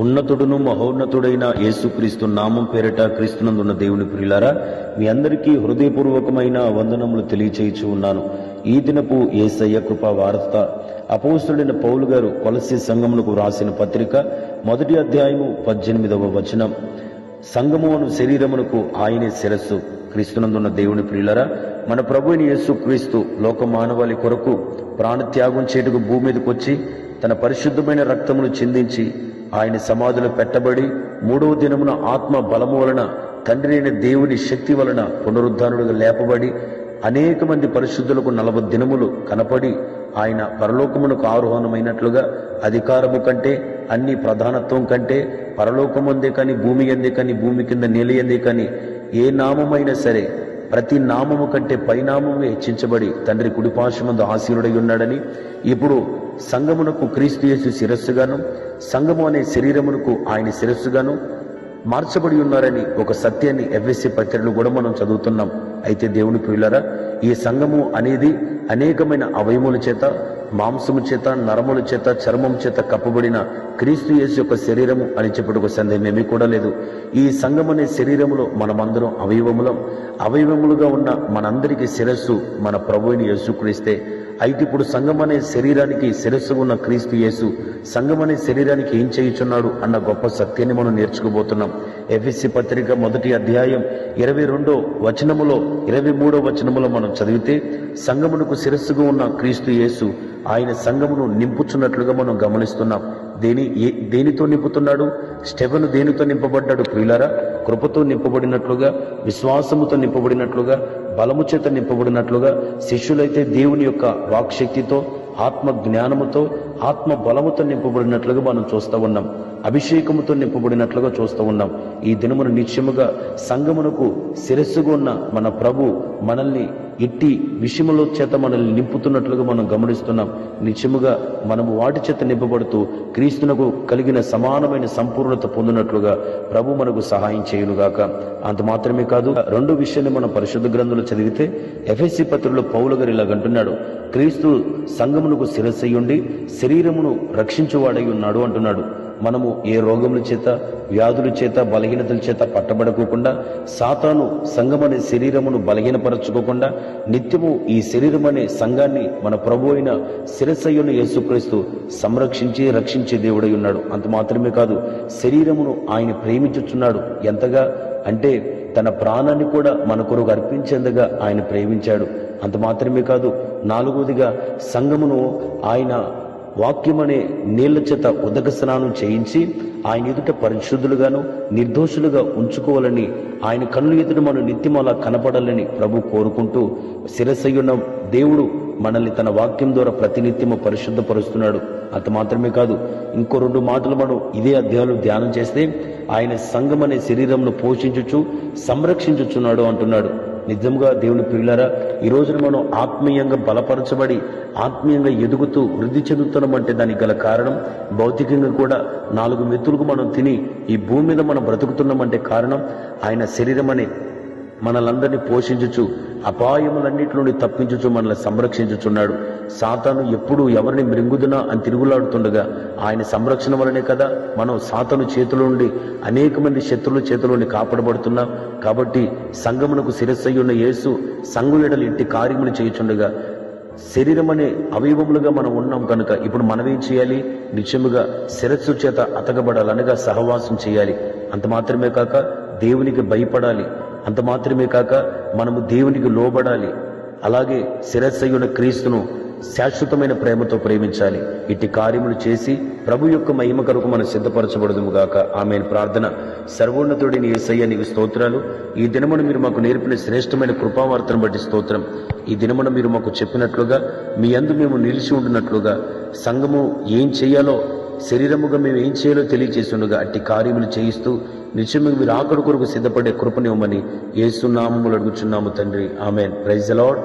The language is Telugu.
ఉన్నతుడును మహోన్నతుడైన యేసుక్రీస్తు నామం పేరిట క్రీస్తునందున్న దేవుని ప్రియులారా మీ అందరికీ హృదయపూర్వకమైన వందనములు తెలియచేయచ్చు ఉన్నాను. ఈ దినపు ఏసయ్య కృపా వార్త అపోస్తుడైన పౌలు గారు కొలసి సంఘమునకు వ్రాసిన పత్రిక మొదటి అధ్యాయము పద్దెనిమిదవ వచనం. సంగము అను శరీరమునకు ఆయనే శిరస్సు. క్రీస్తునందున్న దేవుని ప్రియులరా మన ప్రభు యేసు క్రీస్తు లోక మానవాళి కొరకు ప్రాణత్యాగం చేటుకు భూమి మీదకొచ్చి తన పరిశుద్ధమైన రక్తమును చిందించి ఆయన సమాధులు పెట్టబడి మూడవ దినమున ఆత్మ బలము వలన తండ్రి దేవుని శక్తి వలన పునరుద్ధానుడుగా లేపబడి అనేక మంది పరిశుద్ధులకు నలభై దినములు కనపడి ఆయన పరలోకమునకు ఆరోహణమైనట్లుగా అధికారము కంటే అన్ని ప్రధానత్వం కంటే పరలోకముందే కానీ భూమి ఎందే కానీ భూమి కింద నేల ఎందే కానీ ఏ నామమైనా సరే ప్రతి నామము కంటే పైనామము హెచ్చించబడి తండ్రి కుడిపాశమందు ఆశీనుడై ఉన్నాడని ఇప్పుడు సంగమునకు క్రీస్తుయేసు శిరస్సుగాను సంగము అనే శరీరమునకు ఆయన శిరస్సుగాను మార్చబడి ఉన్నారని ఒక సత్యాన్ని ఎఫ్ఎస్సి పత్రికలు కూడా మనం చదువుతున్నాం. అయితే దేవుని ప్రియులరా ఈ సంఘము అనేది అనేకమైన అవయముల చేత మాంసము చేత నరముల చేత చర్మం చేత కప్పబడిన క్రీస్తు యేసు యొక్క శరీరము అని చెప్పుటకు సందేహం ఏమీ కూడా లేదు. ఈ సంఘం అనే శరీరములో మనమందరం అవయవములం. అవయవములుగా ఉన్న మనందరికీ శిరస్సు మన ప్రభువుని యేసుక్రీస్తే అయితే ఇప్పుడు సంఘం అనే శరీరానికి శిరస్సు ఉన్న క్రీస్తు యేసు సంఘం అనే శరీరానికి ఏం చేయుచున్నాడు అన్న గొప్ప సత్యాన్ని మనం నేర్చుకోబోతున్నాం. ఎఫ్ఎస్సి పత్రిక మొదటి అధ్యాయం ఇరవై రెండో వచనములో ఇరవై మూడో వచనములో మనం చదివితే సంఘమునకు శిరస్సుగా ఉన్న క్రీస్తు యేసు ఆయన సంఘమును నింపుచున్నట్లుగా మనం గమనిస్తున్నాం. దేని ఏ- దేనితో నింపుతున్నాడు? స్టెవెను దేనితో నింపబడ్డాడు ప్రియులరా? కృపతో నింపబడినట్లుగా విశ్వాసముతో నింపబడినట్లుగా బలము చేత నింపబడినట్లుగా శిష్యులైతే దేవుని యొక్క వాక్శక్తితో ఆత్మ జ్ఞానముతో ఆత్మ బలముతో నింపబడినట్లుగా మనం చూస్తూ ఉన్నాం. అభిషేకముతో నింపబడినట్లుగా చూస్తూ ఉన్నాం. ఈ దినమును నిత్యముగా సంగమునకు శిరస్సుగా ఉన్న మన ప్రభు మనల్ని ఇట్టి విషయముల చేత మనల్ని నింపుతున్నట్లుగా మనం గమనిస్తున్నాం. నిత్యముగా మనము వాటి చేత నింపబడుతూ క్రీస్తునకు కలిగిన సమానమైన సంపూర్ణత పొందినట్లుగా ప్రభు మనకు సహాయం చేయునుగాక. అంత మాత్రమే కాదు రెండు విషయాన్ని మనం పరిశుద్ధ గ్రంథంలో చదివితే ఎఫ్ఎస్సి పత్రికలో పౌలు గారు ఇలాగంటున్నాడు క్రీస్తు సంగమునకు శిరస్సయ్యుండి శరీరమును రక్షించువాడై ఉన్నాడు అంటున్నాడు. మనము ఏ రోగముల చేత వ్యాధుల చేత బలహీనతల చేత పట్టబడకోకుండా సాతాను సంఘం అనే శరీరమును బలహీనపరచుకోకుండా నిత్యము ఈ శరీరం అనే సంఘాన్ని మన ప్రభు అయిన శిరస్సయ్యుని యేసుక్రీస్తు సంరక్షించి రక్షించే దేవుడై ఉన్నాడు అంత మాత్రమే కాదు శరీరమును ఆయన ప్రేమించుచున్నాడు. ఎంతగా? అంటే తన ప్రాణాన్ని కూడా మన కొరకు అర్పించేందుగా ఆయన ప్రేమించాడు. అంత మాత్రమే కాదు నాలుగోదిగా సంఘమును ఆయన వాక్యమనే నీళ్ళ చేత ఉదక స్నానం చేయించి ఆయన ఎదుట పరిశుద్ధులుగాను నిర్దోషులుగా ఉంచుకోవాలని ఆయన కన్నుల ఎదుట మనం నిత్యం అలా కనపడాలని ప్రభు కోరుకుంటూ శిరసయ్యున్న దేవుడు మనల్ని తన వాక్యం ద్వారా ప్రతినిత్యము పరిశుద్ధపరుస్తున్నాడు. అంత మాత్రమే కాదు ఇంకో రెండు మాటలు మనం ఇదే అధ్యాయంలో ధ్యానం చేస్తే ఆయన సంఘం అనే శరీరంను పోషించుచు సంరక్షించుచున్నాడు అంటున్నాడు. నిజంగా దేవుని పిల్లరా ఈ రోజున మనం ఆత్మీయంగా బలపరచబడి ఆత్మీయంగా ఎదుగుతూ వృద్ధి చెందుతున్నాం అంటే దానికి గల కారణం భౌతికంగా కూడా నాలుగు మెతులకు మనం తిని ఈ భూమి మీద మనం బ్రతుకుతున్నామంటే కారణం ఆయన శరీరం అనే మనలందరినీ పోషించుచు అపాయములన్నిటి నుండి తప్పించుచు మనల్ని సంరక్షించుచున్నాడు. సాతాను ఎప్పుడు ఎవరిని మృంగుదునా అని తిరుగులాడుతుండగా ఆయన సంరక్షణ వలనే కదా మనం సాతాను చేతులు నుండి అనేక మంది శత్రువుల చేతుల నుండి కాపాడబడుతున్నాం. కాబట్టి సంగమునకు శిరస్సయ్యున్న యేసు సంగుయడలు ఇంటి కార్యములు చేయుచుండగా శరీరం అనే అవయవములుగా మనం ఉన్నాం కనుక ఇప్పుడు మనం ఏం చేయాలి? నిత్యముగా శిరస్సు చేత అతకబడాలి అనగా సహవాసం చేయాలి. అంత మాత్రమే కాక దేవునికి భయపడాలి. అంత మాత్రమే కాక మనము దేవునికి లోబడాలి. అలాగే శిరస్సయ్యున్న క్రీస్తును శాశ్వతమైన ప్రేమతో ప్రేమించాలి. ఇట్టి కార్యములు చేసి ప్రభు యొక్క మహిమ కొరకు మనం సిద్ధపరచబడదుము గాక. ఆమె ప్రార్థన సర్వోన్నతుడిని ఏసయ్య నీకు స్తోత్రాలు. ఈ దినమును మీరు మాకు నేర్పిన శ్రేష్టమైన కృపావార్తను బట్టి స్తోత్రం. ఈ దినమున మీరు మాకు చెప్పినట్లుగా మీ అందు మేము నిలిచి ఉండినట్లుగా సంఘము ఏం చేయాలో శరీరముగా మేము ఏం చేయాలో తెలియచేస్తుండగా అట్టి కార్యములు చేయిస్తూ నిత్యముగా మీరు ఆకడు కొరకు సిద్ధపడే కృపనివ్వమని ఏసునామములు అడుగుచున్నాము తండ్రి. ఆమెన్. ప్రైజ్ అలాడ్